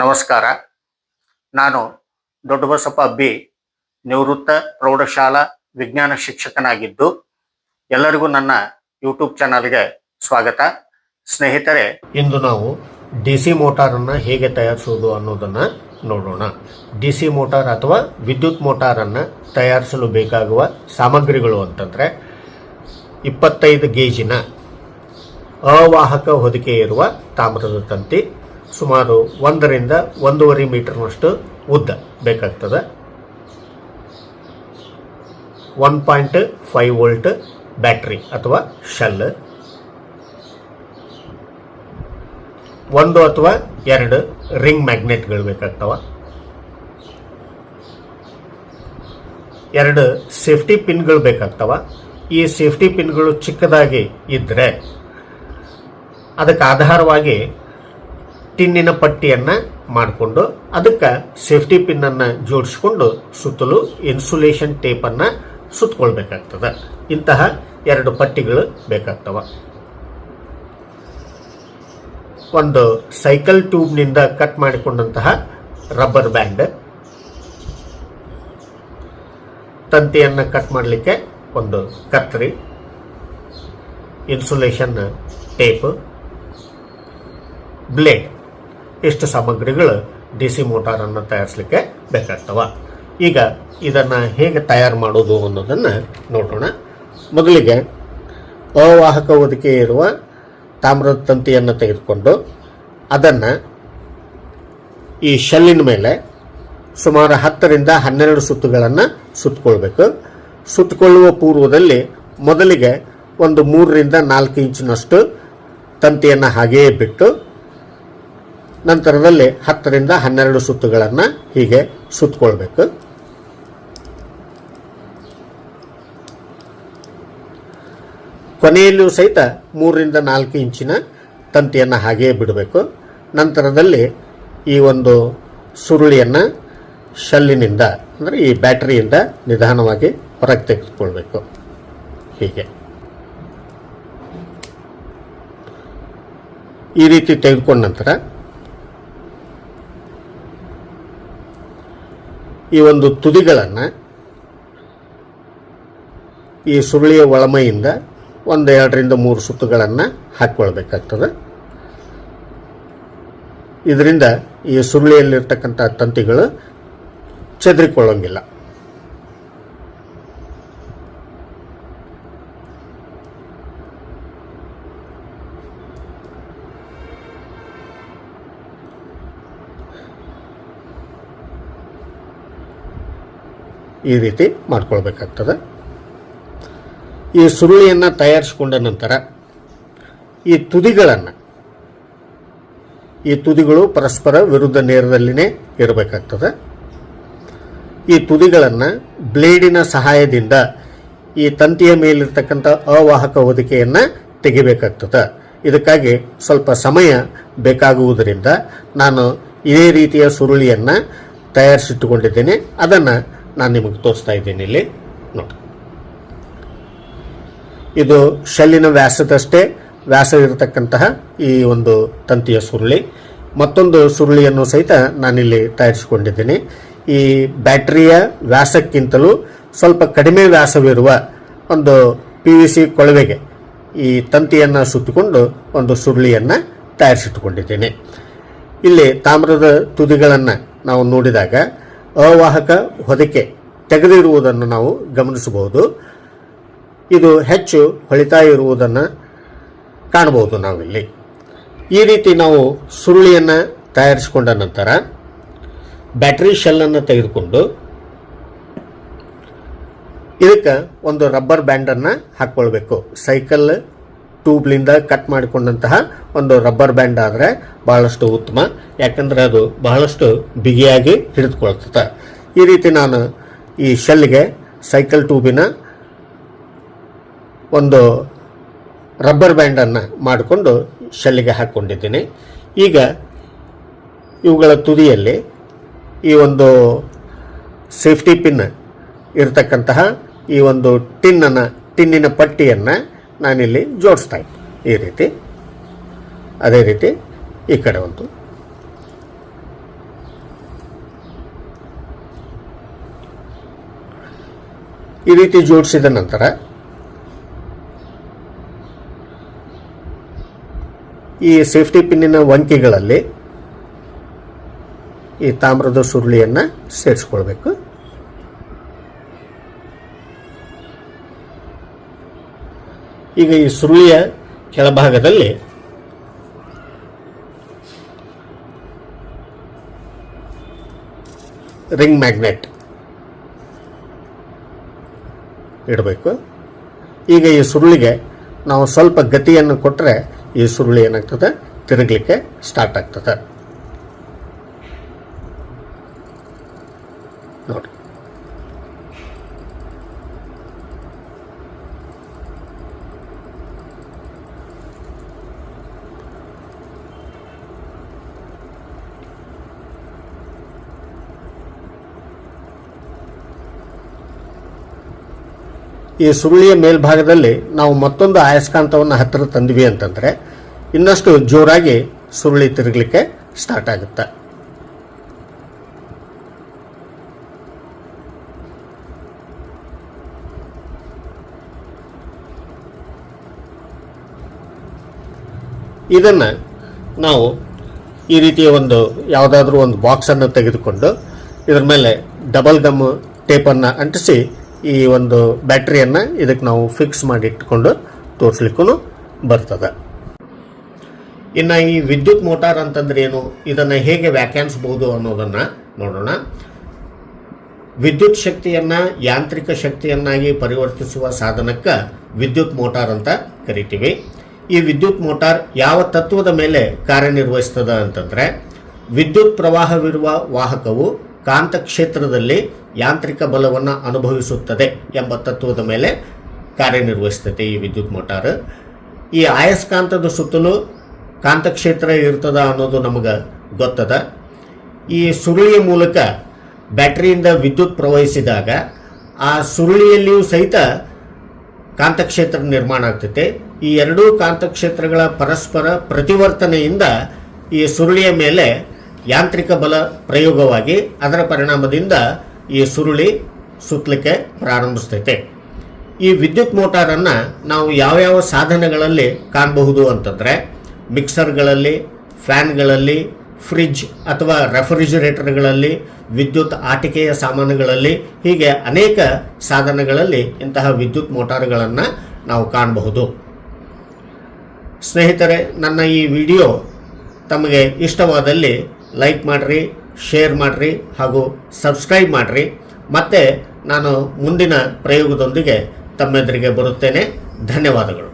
ನಮಸ್ಕಾರ. ನಾನು ದೊಡ್ಡಬಸಪ್ಪ ಬಿ, ನಿವೃತ್ತ ಪ್ರೌಢಶಾಲಾ ವಿಜ್ಞಾನ ಶಿಕ್ಷಕನಾಗಿದ್ದು, ಎಲ್ಲರಿಗೂ ನನ್ನ ಯೂಟ್ಯೂಬ್ ಚಾನಲ್ಗೆ ಸ್ವಾಗತ. ಸ್ನೇಹಿತರೆ, ಇಂದು ನಾವು ಡಿ ಸಿ ಮೋಟಾರನ್ನು ಹೇಗೆ ತಯಾರಿಸುವುದು ಅನ್ನೋದನ್ನು ನೋಡೋಣ. ಡಿ ಸಿ ಮೋಟಾರ್ ಅಥವಾ ವಿದ್ಯುತ್ ಮೋಟಾರನ್ನು ತಯಾರಿಸಲು ಬೇಕಾಗುವ ಸಾಮಗ್ರಿಗಳು ಅಂತಂದರೆ, ಇಪ್ಪತ್ತೈದು ಗೇಜಿನ ಅವಾಹಕ ಹೊದಿಕೆ ಇರುವ ತಾಮ್ರದ ತಂತಿ ಸುಮಾರು ಒಂದರಿಂದ ಒಂದೂವರೆ ಮೀಟರ್ನಷ್ಟು ಉದ್ದ ಬೇಕಾಗ್ತದೆ. One point five volt battery ಅಥವಾ ಶೆಲ್. ಒಂದು ಅಥವಾ ಎರಡು ರಿಂಗ್ ಮ್ಯಾಗ್ನೆಟ್ಗಳು ಬೇಕಾಗ್ತವ. ಎರಡು ಸೇಫ್ಟಿ ಪಿನ್ಗಳು ಬೇಕಾಗ್ತವ. ಈ ಸೇಫ್ಟಿ ಪಿನ್ಗಳು ಚಿಕ್ಕದಾಗಿ ಇದ್ದರೆ ಅದಕ್ಕೆ ಆಧಾರವಾಗಿ ಟಿನ್ನಿನ ಪಟ್ಟಿಯನ್ನು ಮಾಡಿಕೊಂಡು ಅದಕ್ಕೆ ಸೇಫ್ಟಿ ಪಿನ್ನನ್ನು ಜೋಡಿಸ್ಕೊಂಡು ಸುತ್ತಲೂ ಇನ್ಸುಲೇಷನ್ ಟೇಪನ್ನು ಸುತ್ತಕೊಳ್ಬೇಕಾಗ್ತದೆ ಇಂತಹ ಎರಡು ಪಟ್ಟಿಗಳು ಬೇಕಾಗ್ತವೆ. ಒಂದು ಸೈಕಲ್ ಟ್ಯೂಬ್ನಿಂದ ಕಟ್ ಮಾಡಿಕೊಂಡಂತಹ ರಬ್ಬರ್ ಬ್ಯಾಂಡ್. ತಂತಿಯನ್ನು ಕಟ್ ಮಾಡಲಿಕ್ಕೆ ಒಂದು ಕತ್ರಿ. Insulation tape. ಬ್ಲೇಡ್. ಇಷ್ಟು ಸಾಮಗ್ರಿಗಳು ಡಿ ಸಿ ಮೋಟಾರನ್ನು ತಯಾರಿಸಲಿಕ್ಕೆ ಬೇಕಾಗ್ತವ. ಈಗ ಇದನ್ನು ಹೇಗೆ ತಯಾರು ಮಾಡೋದು ಅನ್ನೋದನ್ನು ನೋಡೋಣ. ಮೊದಲಿಗೆ ಅವಾಹಕ ಹೊದಿಕೆ ಇರುವ ತಾಮ್ರದ ತಂತಿಯನ್ನು ತೆಗೆದುಕೊಂಡು ಅದನ್ನು ಈ ಶೆಲ್ಲಿನ ಮೇಲೆ ಸುಮಾರು ಹತ್ತರಿಂದ ಹನ್ನೆರಡು ಸುತ್ತುಗಳನ್ನು ಸುತ್ತಕೊಳ್ಬೇಕು. ಸುತ್ತಕೊಳ್ಳುವ ಪೂರ್ವದಲ್ಲಿ ಮೊದಲಿಗೆ ಒಂದು ಮೂರರಿಂದ ನಾಲ್ಕು ಇಂಚಿನಷ್ಟು ತಂತಿಯನ್ನು ಹಾಗೆಯೇ ಬಿಟ್ಟು ನಂತರದಲ್ಲಿ ಹತ್ತರಿಂದ ಹನ್ನೆರಡು ಸುತ್ತುಗಳನ್ನು ಹೀಗೆ ಸುತ್ತಕೊಳ್ಬೇಕು ಕೊನೆಯಲ್ಲೂ ಸಹಿತ ಮೂರರಿಂದ ನಾಲ್ಕು ಇಂಚಿನ ತಂತಿಯನ್ನು ಹಾಗೆಯೇ ಬಿಡಬೇಕು. ನಂತರದಲ್ಲಿ ಈ ಒಂದು ಸುರುಳಿಯನ್ನು ಶಲ್ಲಿನಿಂದ, ಅಂದರೆ ಈ ಬ್ಯಾಟ್ರಿಯಿಂದ ನಿಧಾನವಾಗಿ ಹೊರಗೆ ತೆಗೆದುಕೊಳ್ಬೇಕು. ಹೀಗೆ. ಈ ರೀತಿ ತೆಗೆದುಕೊಂಡ ನಂತರ ಈ ಒಂದು ತುದಿಗಳನ್ನು ಈ ಸುರುಳಿಯ ಒಳಮೈಯಿಂದ ಒಂದು ಎರಡರಿಂದ ಮೂರು ಸುತ್ತುಗಳನ್ನು ಹಾಕ್ಕೊಳ್ಬೇಕಾಗ್ತದೆ. ಇದರಿಂದ ಈ ಸುರುಳಿಯಲ್ಲಿರ್ತಕ್ಕಂಥ ತಂತಿಗಳು ಚೆದರಿಕೊಳ್ಳೋಂಗಿಲ್ಲ. ಈ ರೀತಿ ಮಾಡ್ಕೊಳ್ಬೇಕಾಗ್ತದೆ. ಈ ಸುರುಳಿಯನ್ನು ತಯಾರಿಸಿಕೊಂಡ ನಂತರ ಈ ತುದಿಗಳನ್ನು, ಈ ತುದಿಗಳು ಪರಸ್ಪರ ವಿರುದ್ಧ ನೇರದಲ್ಲಿನೇ ಇರಬೇಕಾಗ್ತದೆ. ಈ ತುದಿಗಳನ್ನು ಬ್ಲೇಡಿನ ಸಹಾಯದಿಂದ ಈ ತಂತಿಯ ಮೇಲಿರ್ತಕ್ಕಂಥ ಅವಾಹಕ ಹೊದಿಕೆಯನ್ನು ತೆಗಿಬೇಕಾಗ್ತದೆ. ಇದಕ್ಕಾಗಿ ಸ್ವಲ್ಪ ಸಮಯ ಬೇಕಾಗುವುದರಿಂದ ನಾನು ಇದೇ ರೀತಿಯ ಸುರುಳಿಯನ್ನು ತಯಾರಿಸಿಟ್ಟುಕೊಂಡಿದ್ದೇನೆ. ಅದನ್ನು ನಾನು ನಿಮಗೆ ತೋರಿಸ್ತಾ ಇದ್ದೀನಿ ಇಲ್ಲಿ. ನೋಡಿ. ಇದು ಶಲ್ಲಿನ ವ್ಯಾಸದಷ್ಟೇ. ವ್ಯಾಸ ಇರತಕ್ಕಂತಹ ಈ ಒಂದು ತಂತಿಯ ಸುರುಳಿ. ಮತ್ತೊಂದು ಸುರುಳಿಯನ್ನು ಸಹಿತ ನಾನಿಲ್ಲಿ ತಯಾರಿಸಿಕೊಂಡಿದ್ದೀನಿ. ಈ ಬ್ಯಾಟರಿಯ ವ್ಯಾಸಕ್ಕಿಂತಲೂ ಸ್ವಲ್ಪ ಕಡಿಮೆ ವ್ಯಾಸವಿರುವ ಒಂದು ಪಿ ವಿ ಸಿ ಕೊಳವೆಗೆ ಈ ತಂತಿಯನ್ನು ಸುತ್ತಿಕೊಂಡು ಒಂದು ಸುರುಳಿಯನ್ನು ತಯಾರಿಸಿಟ್ಟುಕೊಂಡಿದ್ದೇನೆ. ಇಲ್ಲಿ ತಾಮ್ರದ ತುದಿಗಳನ್ನು ನಾವು ನೋಡಿದಾಗ ಅವಾಹಕ ಹೊದಿಕೆ ತೆಗೆದಿರುವುದನ್ನು ನಾವು ಗಮನಿಸಬಹುದು. ಇದು ಹೆಚ್ಚು ಹೊಳಿತಾ ಇರುವುದನ್ನು ಕಾಣಬಹುದು ನಾವಿಲ್ಲಿ. ಈ ರೀತಿ ನಾವು ಸುರುಳಿಯನ್ನು ತಯಾರಿಸಿಕೊಂಡ ನಂತರ ಬ್ಯಾಟ್ರಿ ಶೆಲ್ಲನ್ನು ತೆಗೆದುಕೊಂಡು ಇದಕ್ಕೆ ಒಂದು ರಬ್ಬರ್ ಬ್ಯಾಂಡನ್ನು ಹಾಕ್ಕೊಳ್ಬೇಕು ಸೈಕಲ್ ಟ್ಯೂಬ್ಲಿಂದ ಕಟ್ ಮಾಡಿಕೊಂಡಂತಹ ಒಂದು ರಬ್ಬರ್ ಬ್ಯಾಂಡ್ ಆದರೆ ಬಹಳಷ್ಟು ಉತ್ತಮ. ಯಾಕಂದರೆ ಅದು ಬಹಳಷ್ಟು ಬಿಗಿಯಾಗಿ ಹಿಡಿದುಕೊಳ್ತದೆ. ಈ ರೀತಿ ನಾನು ಈ ಶೆಲ್ಗೆ ಸೈಕಲ್ ಟ್ಯೂಬಿನ ಒಂದು ರಬ್ಬರ್ ಬ್ಯಾಂಡನ್ನು ಮಾಡಿಕೊಂಡು ಶೆಲ್ಲಿಗೆ ಹಾಕ್ಕೊಂಡಿದ್ದೀನಿ ಈಗ ಇವುಗಳ ತುದಿಯಲ್ಲಿ ಈ ಒಂದು ಸೇಫ್ಟಿ ಪಿನ್ ಇರತಕ್ಕಂತಹ ಈ ಒಂದು ಟಿನ್ನನ್ನು, ಟಿನ್ನಿನ ಪಟ್ಟಿಯನ್ನು ನಾನಿಲ್ಲಿ ಜೋಡಿಸ್ತಾ ಇದ್ದೆ. ಈ ರೀತಿ, ಅದೇ ರೀತಿ ಈ ಕಡೆ ಒಂದು. ಈ ರೀತಿ ಜೋಡಿಸಿದ ನಂತರ, ಈ ಸೇಫ್ಟಿ ಪಿನ್ನಿನ ವಂಕಿಗಳಲ್ಲಿ ಈ ತಾಮ್ರದ ಸುರುಳಿಯನ್ನು ಸೇರಿಸ್ಕೊಳ್ಬೇಕು. ಈಗ ಈ ಸುರುಳಿಯ ಕೆಳಭಾಗದಲ್ಲಿ ರಿಂಗ್ ಮ್ಯಾಗ್ನೆಟ್ ಇಡಬೇಕು. ಈಗ ಈ ಸುರುಳಿಗೆ ನಾವು ಸ್ವಲ್ಪ ಗತಿಯನ್ನು ಕೊಟ್ಟರೆ ಈ ಸುರುಳಿ ಏನಾಗ್ತದೆ? ತಿರುಗಲಿಕ್ಕೆ ಸ್ಟಾರ್ಟ್ ಆಗ್ತದೆ. ಈ ಸುರುಳಿಯ ಮೇಲ್ಭಾಗದಲ್ಲಿ ನಾವು ಮತ್ತೊಂದು ಆಯಸ್ಕಾಂತವನ್ನು ಹತ್ತಿರ ತಂದ್ವಿ ಅಂತಂದರೆ ಇನ್ನಷ್ಟು ಜೋರಾಗಿ ಸುರುಳಿ ತಿರುಗಲಿಕ್ಕೆ ಸ್ಟಾರ್ಟ್ ಆಗುತ್ತೆ. ಇದನ್ನು ನಾವು ಈ ರೀತಿಯ ಒಂದು ಯಾವುದಾದ್ರೂ ಒಂದು ಬಾಕ್ಸನ್ನು ತೆಗೆದುಕೊಂಡು ಇದರ ಮೇಲೆ ಡಬಲ್ ಗಮ್ ಟೇಪನ್ನು ಅಂಟಿಸಿ ಈ ಒಂದು ಬ್ಯಾಟ್ರಿಯನ್ನು ಇದಕ್ಕೆ ನಾವು ಫಿಕ್ಸ್ ಮಾಡಿ ಇಟ್ಕೊಂಡು ತೋರಿಸ್ಲಿಕ್ಕೂ ಬರ್ತದೆ. ಇನ್ನು ಈ ವಿದ್ಯುತ್ ಮೋಟಾರ್ ಅಂತಂದ್ರೆ ಏನು? ಇದನ್ನು ಹೇಗೆ ವ್ಯಾಖ್ಯಾನಿಸ್ಬೋದು ಅನ್ನೋದನ್ನು ನೋಡೋಣ. ವಿದ್ಯುತ್ ಶಕ್ತಿಯನ್ನು ಯಾಂತ್ರಿಕ ಶಕ್ತಿಯನ್ನಾಗಿ ಪರಿವರ್ತಿಸುವ ಸಾಧನಕ್ಕೆ ವಿದ್ಯುತ್ ಮೋಟಾರ್ ಅಂತ ಕರಿತೀವಿ. ಈ ವಿದ್ಯುತ್ ಮೋಟಾರ್ ಯಾವ ತತ್ವದ ಮೇಲೆ ಕಾರ್ಯನಿರ್ವಹಿಸ್ತದೆ ಅಂತಂದ್ರೆ, ವಿದ್ಯುತ್ ಪ್ರವಾಹವಿರುವ ವಾಹಕವು ಕಾಂತಕ್ಷೇತ್ರದಲ್ಲಿ ಯಾಂತ್ರಿಕ ಬಲವನ್ನು ಅನುಭವಿಸುತ್ತದೆ ಎಂಬ ತತ್ವದ ಮೇಲೆ ಕಾರ್ಯನಿರ್ವಹಿಸ್ತದೆ ಈ ವಿದ್ಯುತ್ ಮೋಟಾರ್. ಈ ಆಯಸ್ಕಾಂತದ ಸುತ್ತಲೂ ಕಾಂತಕ್ಷೇತ್ರ ಇರ್ತದ ಅನ್ನೋದು ನಮಗೆ ಗೊತ್ತದ. ಈ ಸುರುಳಿಯ ಮೂಲಕ ಬ್ಯಾಟ್ರಿಯಿಂದ ವಿದ್ಯುತ್ ಪ್ರವಹಿಸಿದಾಗ ಆ ಸುರುಳಿಯಲ್ಲಿಯೂ ಸಹಿತ ಕಾಂತಕ್ಷೇತ್ರ ನಿರ್ಮಾಣ ಆಗ್ತೈತೆ. ಈ ಎರಡೂ ಕಾಂತಕ್ಷೇತ್ರಗಳ ಪರಸ್ಪರ ಪ್ರತಿವರ್ತನೆಯಿಂದ ಈ ಸುರುಳಿಯ ಮೇಲೆ ಯಾಂತ್ರಿಕ ಬಲ ಪ್ರಯೋಗವಾಗಿ ಅದರ ಪರಿಣಾಮದಿಂದ ಈ ಸುರುಳಿ ಸುತ್ತಲಿಕ್ಕೆ ಪ್ರಾರಂಭಿಸ್ತೈತೆ. ಈ ವಿದ್ಯುತ್ ಮೋಟಾರನ್ನು ನಾವು ಯಾವ್ಯಾವ ಸಾಧನಗಳಲ್ಲಿ ಕಾಣಬಹುದು ಅಂತಂದರೆ ಮಿಕ್ಸರ್ಗಳಲ್ಲಿ, ಫ್ಯಾನ್ಗಳಲ್ಲಿ ಫ್ರಿಜ್ ಅಥವಾ ರೆಫ್ರಿಜಿರೇಟರ್ಗಳಲ್ಲಿ, ವಿದ್ಯುತ್ ಆಟಿಕೆಯ ಸಾಮಾನುಗಳಲ್ಲಿ ಹೀಗೆ ಅನೇಕ ಸಾಧನಗಳಲ್ಲಿ ಇಂತಹ ವಿದ್ಯುತ್ ಮೋಟಾರ್ಗಳನ್ನು ನಾವು ಕಾಣಬಹುದು. ಸ್ನೇಹಿತರೆ, ನನ್ನ ಈ ವಿಡಿಯೋ ತಮಗೆ ಇಷ್ಟವಾದಲ್ಲಿ ಲೈಕ್ ಮಾಡಿರಿ ಶೇರ್ ಮಾಡಿರಿ ಹಾಗೂ ಸಬ್ಸ್ಕ್ರೈಬ್ ಮಾಡಿರಿ. ಮತ್ತು ನಾನು ಮುಂದಿನ ಪ್ರಯೋಗದೊಂದಿಗೆ ತಮ್ಮೆದುರಿಗೆ ಬರುತ್ತೇನೆ. ಧನ್ಯವಾದಗಳು.